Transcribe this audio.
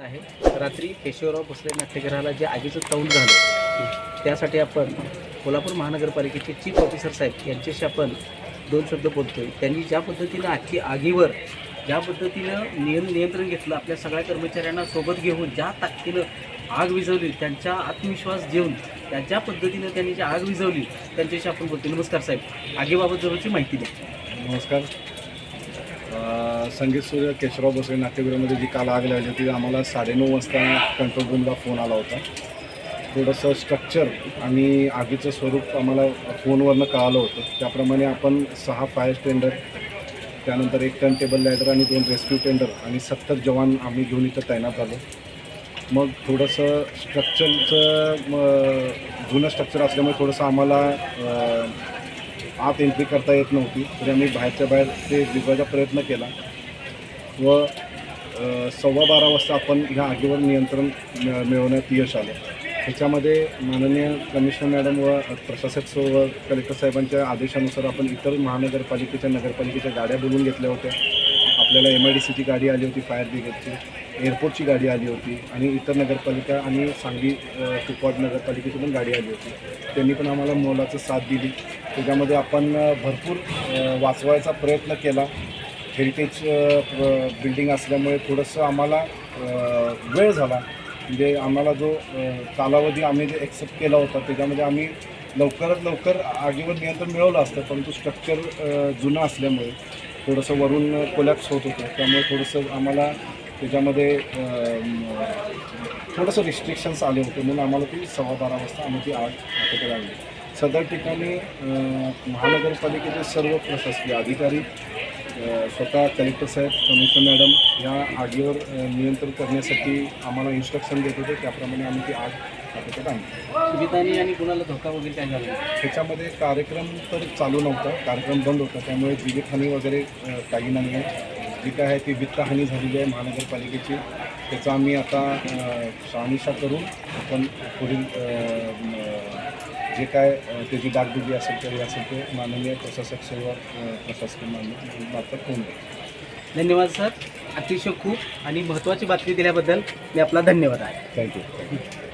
आहे. रात्री केशवराव भोसले नाट्यगृहाला जे आगीचं तौल झालं त्यासाठी आपण कोल्हापूर महानगरपालिकेचे चीफ ऑफिसर साहेब यांच्याशी आपण दोन शब्द बोलतोय. त्यांनी ज्या पद्धतीनं आखी आगीवर ज्या पद्धतीनं नियम नियंत्रण घेतलं आपल्या सगळ्या कर्मचाऱ्यांना सोबत घेऊन ज्या ताकदीनं आग विझवली त्यांचा आत्मविश्वास देऊन त्या ज्या पद्धतीनं त्यांनी जी आग विझवली त्यांच्याशी आपण बोलतो नमस्कार साहेब. आगीबाबत जरूरची माहिती द्या. नमस्कार. संगीत सूर्य केशवराव भोसले नाट्यगृहामध्ये जी काल आग लागली होती आम्हाला साडेनऊ वाजता कंट्रोल रूमला फोन आला होता. थोडंसं स्ट्रक्चर आणि आगीचं स्वरूप आम्हाला फोनवरनं कळालं होतं. त्याप्रमाणे आपण सहा फायर टेंडर त्यानंतर एक टर्न टेबल लायडर आणि दोन रेस्क्यू टेंडर आणि सत्तर जवान आम्ही घेऊन इथं तैनात आलो मग थोडंसं स्ट्रक्चरचं जुनं स्ट्रक्चर असल्यामुळे थोडंसं आम्हाला आत एंट्री करता येत नव्हती. तरी आम्ही बाहेरच्या बाहेर ते विजवायचा प्रयत्न केला. व सव्वा बारा वाजता आपण ह्या आगीवर नियंत्रण मिळवण्यात यश आलं. ह्याच्यामध्ये माननीय कमिशनर मॅडम व प्रशासक सो व कलेक्टर साहेबांच्या आदेशानुसार आपण इतर महानगरपालिकेच्या नगरपालिकेच्या गाड्या बोलून घेतल्या होत्या. आपल्याला एम आय डी सीची गाडी आली होती फायर ब्रिगेडची एअरपोर्टची गाडी आली होती आणि इतर नगरपालिका आणि सांगली अ, नगरपालिकेची पण गाडी आली होती. त्यांनी पण आम्हाला मोलाचं साथ दिली. त्याच्यामध्ये आपण भरपूर वाचवायचा प्रयत्न केला. हेरिटेज बिल्डिंग असल्यामुळे थोडंसं आम्हाला वेळ झाला. म्हणजे आम्हाला जो कालावधी आम्ही जे एक्सेप्ट केला होता त्याच्यामध्ये आम्ही लवकरात लवकर आगीवर नियंत्रण मिळवलं असतं. परंतु स्ट्रक्चर जुनं असल्यामुळे थोडंसं वरून कोलॅप्स होत होतं. त्यामुळे थोडंसं आम्हाला त्याच्यामध्ये थोडंसं रिस्ट्रिक्शन्स आले होते. म्हणून आम्हाला ती सव्वा बारा वाजता आम्ही ती आग आटोक्यात आणली. सदर ठिकाणी महानगरपालिकेचे सर्व प्रशासकीय अधिकारी स्वतः कलेक्टर साहेब कमिशनर मॅडम ह्या आगीवर नियंत्रण करण्यासाठी आम्हाला इन्स्ट्रक्शन देत होते. त्याप्रमाणे आम्ही ती आग आणली सुविधांनी आणि कुणाला धोका वगैरे काय झाला? नाही? ह्याच्यामध्ये कार्यक्रम तर चालू नव्हता. कार्यक्रम बंद होता. त्यामुळे जीवितहानी वगैरे काही नाही आहे. जी काय आहे ती वित्तहानी झालेली आहे महानगरपालिकेची. त्याचा आम्ही आता शहानिशा करून आपण पुढील जे काय त्याची डागडुजी असेल तर असेल ते माननीय प्रशासक सेवा प्रशासकीय मान्य मार्फत होऊन धन्यवाद सर. अतिशय खूप आणि महत्त्वाची बातमी दिल्याबद्दल मी आपला धन्यवाद आहे. थँक्यू